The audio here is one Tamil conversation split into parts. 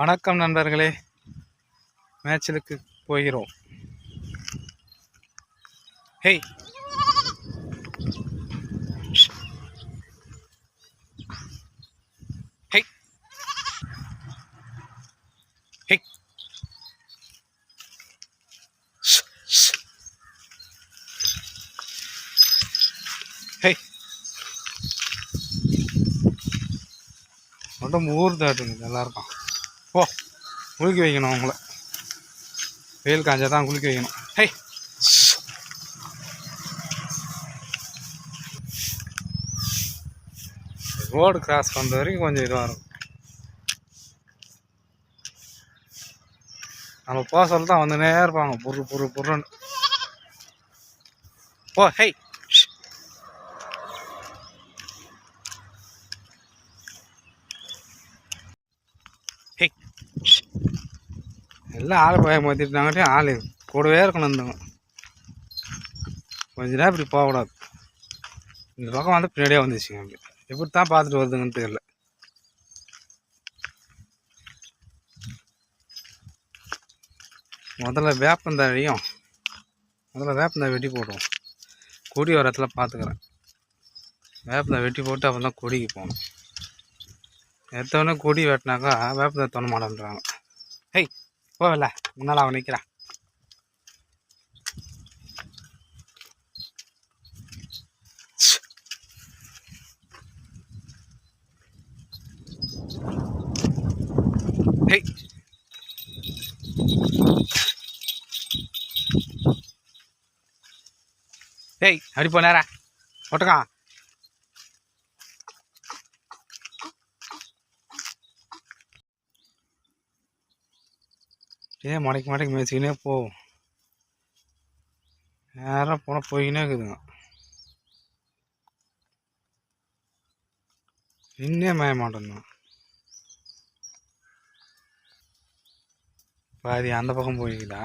வணக்கம் நண்பர்களே. மேட்சலுக்கு போகிறோம். ஹேய் ஹேய் ஹேய் ஹெய் ஷ். ஹேய் மட்டும் ஊர் தாட்டுங்க ஓ குளிக்க வைக்கணும் அவங்கள. வெயில் காஞ்சா தான் குளிக்க வைக்கணும். ஹே! ரோடு கிராஸ் பண்ணுற வரைக்கும் கொஞ்சம் இதுவாக இருக்கும். நம்ம போக சொல்ல தான் வந்துனே இருப்பாங்க. புரு புரு புருன்னு ஓ ஹே ஹே எல்லாம் ஆள் பய மாற்றிட்டாங்கட்டே ஆள் கூடவே இருக்கணும் இருந்தவங்க கொஞ்ச நேரம் இப்படி போகக்கூடாது. இந்த பக்கம் வந்து பின்னாடியே வந்துச்சுங்க அப்படி. எப்படி தான் பார்த்துட்டு வருதுங்கன்னு தெரியல. முதல்ல வேப்பந்தழையும் முதல்ல வேப்பந்தழை வெட்டி போடுவோம் கொடி வர இடத்துல பார்த்துக்கிறேன். வேப்பந்தழை வெட்டி போட்டு அப்புறம் தான் கொடிக்கு போகணும். எடுத்தவொடனே கொடி வெட்டினாக்கா வேப்பந்தழை தொண்ண மாட்டேன்றாங்க. ஹேய் போகல. முன்னால் அவன் நிற்கிறான் ஹேய் ஏய் அப்படி போனாரா ஒட்டுக்கான் அப்படியே மடக்கி மடக்கி மேய்ச்சிக்கினே போவோம் நேரம் போனால் போய்கினே இருக்குதுங்க. இன்னே மேய மாட்டேன் பாதி அந்த பக்கம் போயிருக்குதா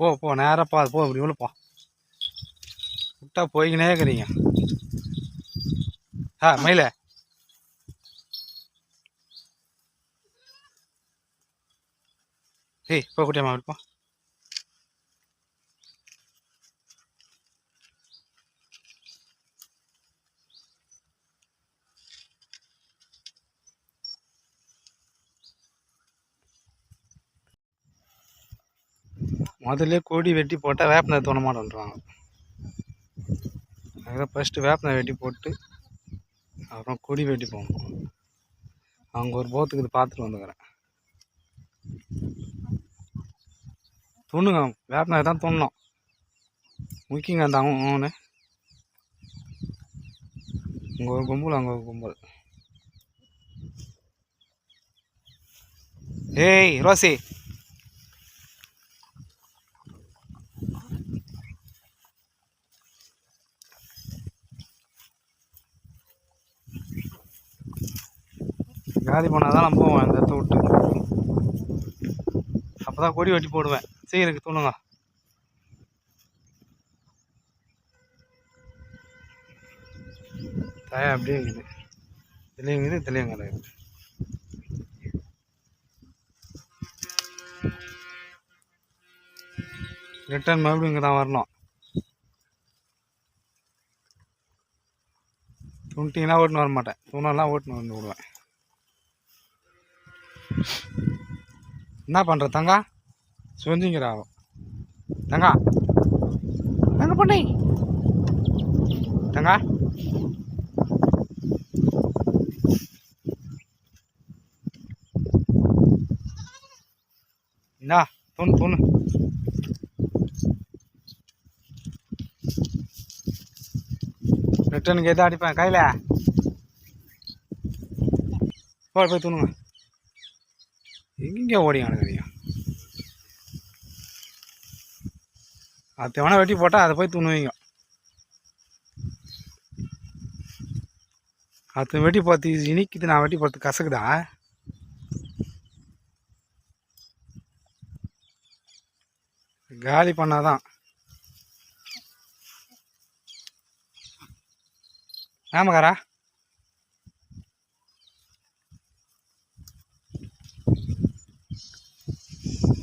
போ போ நேராக போ போ இப்படி உள்ள விட்டா போய்கினே இருக்கிறீங்க. ஆ மயில. ஏய் போ குட்டியம்மா அப்படி முதல்ல கொடி வெட்டி போட்டால் வேப்பனை தோண மாட்டேன்றாங்க அதுதான் ஃபஸ்ட்டு வேப்பனை வெட்டி போட்டு அப்புறம் கொடி வெட்டி போகணும் அவங்க ஒரு போத்துக்கு இது பார்த்துட்டு வந்துக்கிறேன். துண்ணுங்க வேப்பனை தான் துண்ணோம். முக்கியங்க அந்த அவனு இங்கே ஒரு கும்பல் அங்கே ஒரு கும்பல். ஏய் ரோசி. காலி பண்ணால் தான் நான் போவேன் அந்த இடத்த விட்டு. அப்போ தான் கொடி வெட்டி போடுவேன். சீருக்கு தூணுங்க தயா அப்படிங்குது தெளிவுங்குது தெளிவுங்கிற ரிட்டர்ன் மறுபடியும் இங்கே தான் வரணும். துண்டிங்கன்னா ஓட்டுன்னு வர மாட்டேன் தூணெல்லாம் ஓட்டுன்னு வந்து விடுவேன். என்ன பண்ணுற தங்கா? சுவஞ்சிங்கிற தங்கா? தங்க பண்ணி. தங்கா? என்ன தூணு தூணு. ரிட்டனுக்கு எதாவது அடிப்பேன் கையில்? போய் போய் தூணுங்க. எங்கே ஓடி அணுகிறீங்க அது வேணா வெட்டி போட்டால் அதை போய் துணுவீங்க. அது வெட்டி பார்த்து இனிக்குது நான் வெட்டி பார்த்து கசக்குதா? காலி பண்ணாதான். ஆமாக்காரா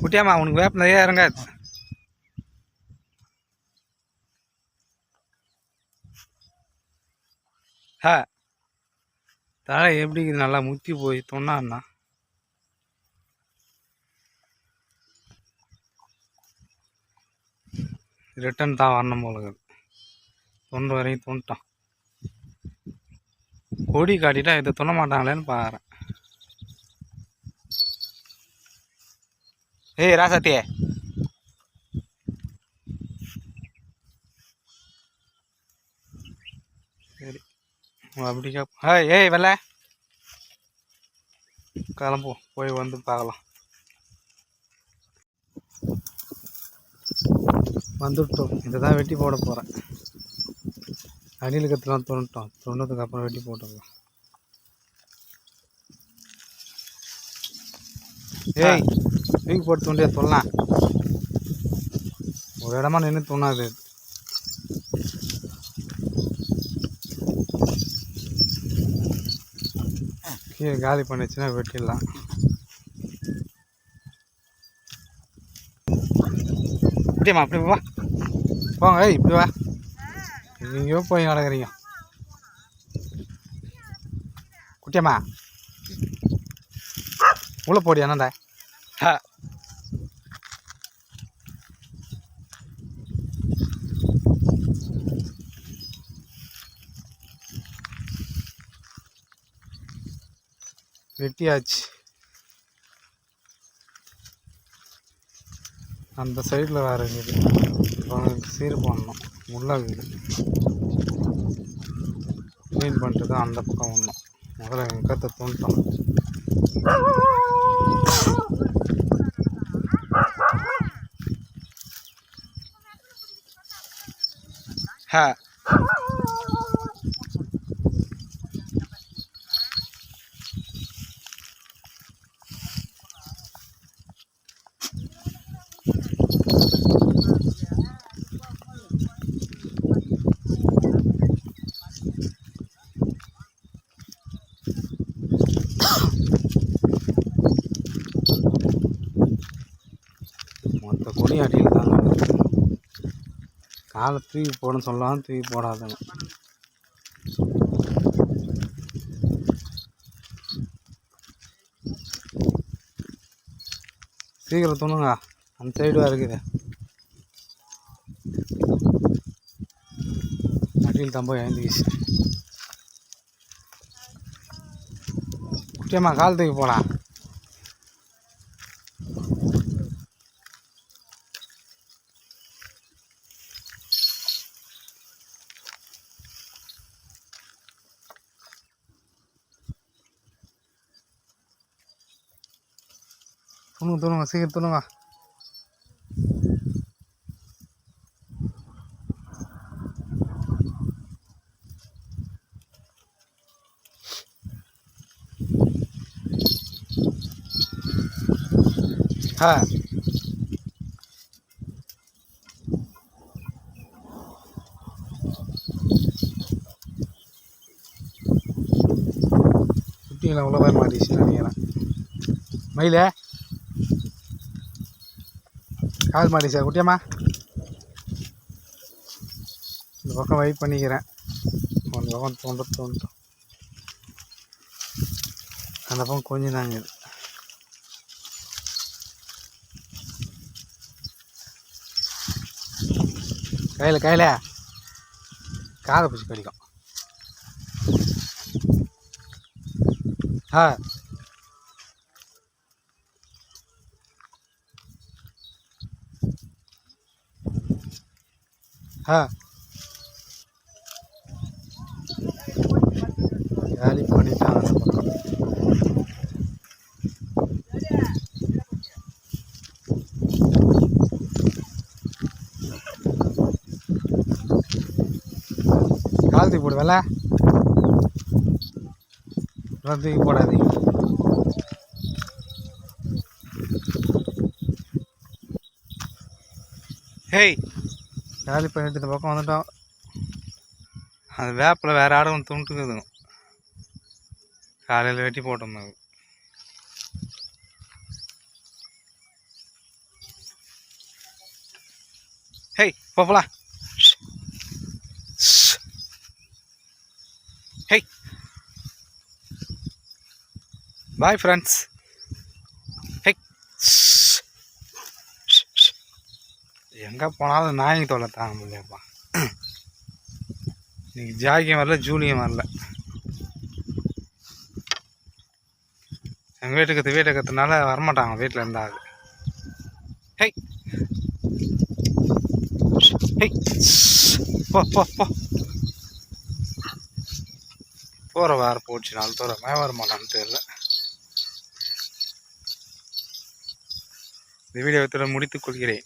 குட்டியாமா உனக்கு வேப்ப நிறைய இறங்காது ஹ தலை எப்படி இது நல்லா முத்தி போய் தொன்னான்னா ரிட்டன் தான் வரணும் போல இருக்குது. தொண்டு வரையும் தொண்டுட்டான் கொடி காட்டிட்டா இதை தொண்ண மாட்டாங்களேன்னு பாக்குறேன். ஏய் ராசாத்தியே சரி. அப்படி கேப் ஏய் வெள்ள. கிளம்புவோம் போய் வந்து பார்க்கலாம். வந்துவிட்டோம் இதை தான் வெட்டி போட போகிறேன் அணில் கத்துலாம் தொண்ணுட்டோம் தொண்ணதுக்கு அப்புறம் வெட்டி போட்டுடலாம் ஏய் தூக்கி போட்டு தூண்டியா தொல்லாம். ஒரு இடமா நின்று தோணாது. கீழே காலி பண்ணிச்சுன்னா வெட்டிடலாம். அப்படியேம்மா அப்படி வா போங்க ஏய் இப்படி வா. எங்கேயோ போய் நடக்கிறீங்க. குட்டியம்மா. உள்ளே போடி என்னண்டா? ஹ வெட்டியாச்சு. அந்த சைடில் வேறு இருக்குது. இப்போ சீர் பண்ணணும் முள்ளா வீடு க்ளீன் பண்ணிட்டு தான் அந்த பக்கம் வந்தோம் முதல்ல எங்கள் கத்தை தோண்டிட்டோம் ஹ மொத்த கொடி அடியில் தான் கிடக்குது. காலை தூக்கி போடணும்னு சொல்லலாம் தூக்கி போடாதுங்க சீக்கிரம் துணுங்க அந்த சைடுவாக இருக்குது. அடியில் தம்ப போய் எழுந்துக்கிச்சு குட்டியம்மா கால் தூக்கி போடலாம் துணுங்க துணுங்க சீக்கிரம் துணுங்க ஆ குட்டிங்களை அவ்வளோ போய் மாட்டிச்சு நினைக்கிறேன் மயிலே? கால் சார் குட்டியம்மா. இந்த பக்கம் வெயிட் பண்ணிக்கிறேன். அந்த பக்கம் தோன்ற தோன்றும் அந்த பக்கம் கொஞ்சம் தாங்க இது. கையில் கையில். காதை பிடிச்சி கடிக்கும். ஆ. ஆ. காலி பண்ணிட்டான் அந்த பக்கம். கால் தூக்கி தூக்கி போடாதீங்க. ஹேய் காலி பண்ணிட்டு இந்த பக்கம் வந்துட்டோம். அது வேப்பில் வேறு ஆடு ஒன்று துண்டுக்குதுங்க. காலையில் வெட்டி போட்டோம் அது. ஹேய் போகலாம் ஹேய். பாய் ஃப்ரெண்ட்ஸ் ஹேய் எங்கே போனாலும் நாய்ங்க தொல்லை தாங்க முடியலப்பா இன்னைக்கு ஜாகியும் வரல ஜூலியும் வரல. எங்கள் வீட்டுக்கு கற்று வீட்டை கற்றுனால வரமாட்டாங்க வீட்டில் இருந்தாங்க ஹேய். ஹேய். போ போ போ. போகிற வேறு போச்சு நாலு தூரம் வரமாட்டான்னு வர தெரியல. இந்த வீடியோ முடித்துக் கொள்கிறேன்.